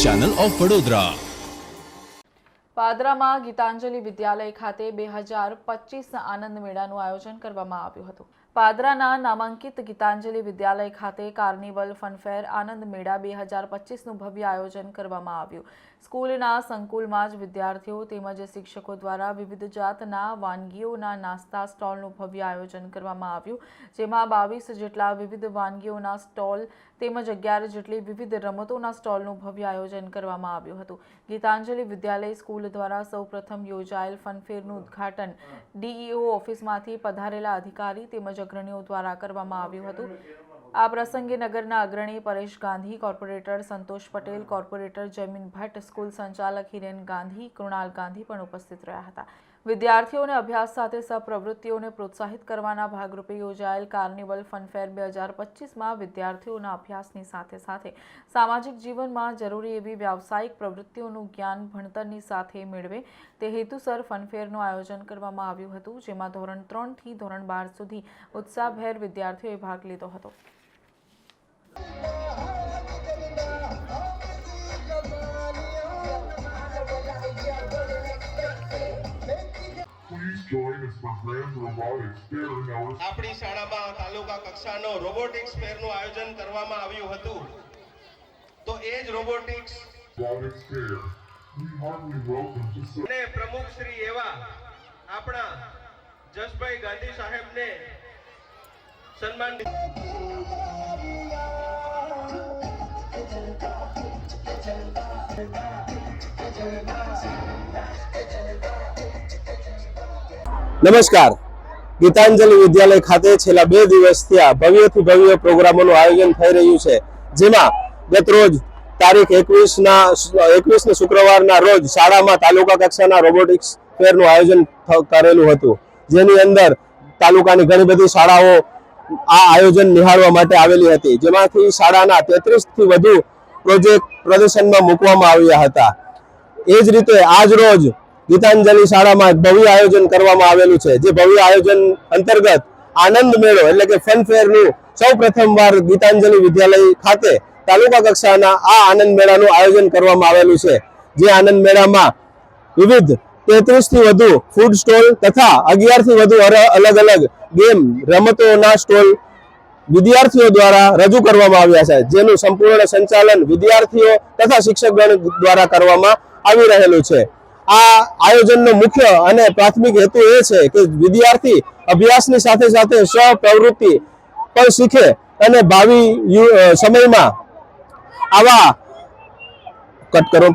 Channel of Vadodara. પાદરામાં Gitanjali Vidyalaya ખાતે બે હજાર પચીસ આનંદ મેળાનું આયોજન કરવામાં આવ્યું હતું. પાદરાના નામાંકિત ગીતાંજલિ વિદ્યાલય ખાતે કાર્નિવલ ફનફેર આનંદ મેળા બે હજાર પચીસનું ભવ્ય આયોજન કરવામાં આવ્યું. સ્કૂલના સંકુલમાં જ વિદ્યાર્થીઓ તેમજ શિક્ષકો દ્વારા વિવિધ જાતના વાનગીઓના નાસ્તા સ્ટોલનું ભવ્ય આયોજન કરવામાં આવ્યું, જેમાં બાવીસ જેટલા વિવિધ વાનગીઓના સ્ટોલ તેમજ અગિયાર જેટલી વિવિધ રમતોના સ્ટોલનું ભવ્ય આયોજન કરવામાં આવ્યું હતું. ગીતાંજલિ વિદ્યાલય સ્કૂલ દ્વારા સૌપ્રથમ યોજાયેલ ફનફેરનું ઉદ્ઘાટન ડીઈઓ ઓફિસમાંથી પધારેલા અધિકારી તેમજ અગ્રણીઓ દ્વારા કરવામાં આવ્યું હતું. આ પ્રસંગે નગરના અગ્રણી Paresh Gandhi, corporator Santosh Patel, corporator Jamin Bhatt, school સંચાલક હિરેન ગાંધી, કૃણાલ ગાંધી પણ ઉપસ્થિત રહ્યા હતા. વિદ્યાર્થીઓને અભ્યાસ સાથે સહપ્રવૃત્તિઓને પ્રોત્સાહિત કરવાના ભાગરૂપે યોજાયેલ કાર્નિવલ ફનફેર બે હજાર પચીસમાં વિદ્યાર્થીઓના અભ્યાસની સાથે સાથે સામાજિક જીવનમાં જરૂરી એવી વ્યાવસાયિક પ્રવૃત્તિઓનું જ્ઞાન ભણતરની સાથે મેળવે તે હેતુસર ફનફેરનું આયોજન કરવામાં આવ્યું હતું, જેમાં ધોરણ ત્રણથી ધોરણ બાર સુધી ઉત્સાહભેર વિદ્યાર્થીઓએ ભાગ લીધો હતો. આપણી શાળામાં તાલુકા કક્ષાનો રોબોટિક્સ ફેરનું આયોજન કરવામાં આવ્યું હતું. તો એ જ રોબોટિક્સ અને પ્રમુખ શ્રી એવા આપણા જસભાઈ ગાંધી સાહેબને સન્માન નમસ્કાર. ગીતાંજલિ વિદ્યાલય ખાતે છેલ્લા બે દિવસથી આ ભવ્યથી ભવ્ય પ્રોગ્રામોનું આયોજન થઈ રહ્યું છે. જેમાં ગત રોજ તારીખ એકવીસના એકવીસ ને શુક્રવારના રોજ શાળામાં તાલુકા કક્ષાના રોબોટિક્સ ફેરનું આયોજન કરેલું હતું. જેની અંદર તાલુકાની ઘણી બધી શાળાઓ આ આયોજન નિહાળવા માટે આવેલી હતી. જેમાંથી શાળાના તેત્રીસથી વધુ પ્રોજેક્ટ પ્રદર્શનમાં મૂકવામાં આવ્યા હતા. એ જ રીતે આજ રોજ ગીતાંજલિ શાળામાં ભવ્ય આયોજન કરવામાં આવેલું છે. જે ભવ્ય આયોજન અંતર્ગત આનંદ મેળો એટલે કે ફન ફેરનું સૌ પ્રથમવાર ગીતાંજલિ વિદ્યાલય ખાતે તાલુકા કક્ષાના આ આનંદ મેળાનું આયોજન કરવામાં આવેલું છે. જે આનંદ મેળામાં વિવિધ તેત્રીસથી વધુ ફૂડ સ્ટોલ તથા અગિયારથી વધુ અલગ અલગ ગેમ રમતોના સ્ટોલ વિદ્યાર્થીઓ દ્વારા રજૂ કરવામાં આવ્યા છે, જેનું સંપૂર્ણ સંચાલન વિદ્યાર્થીઓ તથા શિક્ષકગણ દ્વારા કરવામાં આવી રહેલું છે. આ આયોજનનો મુખ્ય અને પ્રાથમિક હેતુ એ છે કે વિદ્યાર્થી અભ્યાસની સાથે સાથે સ્વપ્રવૃત્તિ પણ શીખે અને ભાવિ સમયમાં આવા કટ કરો.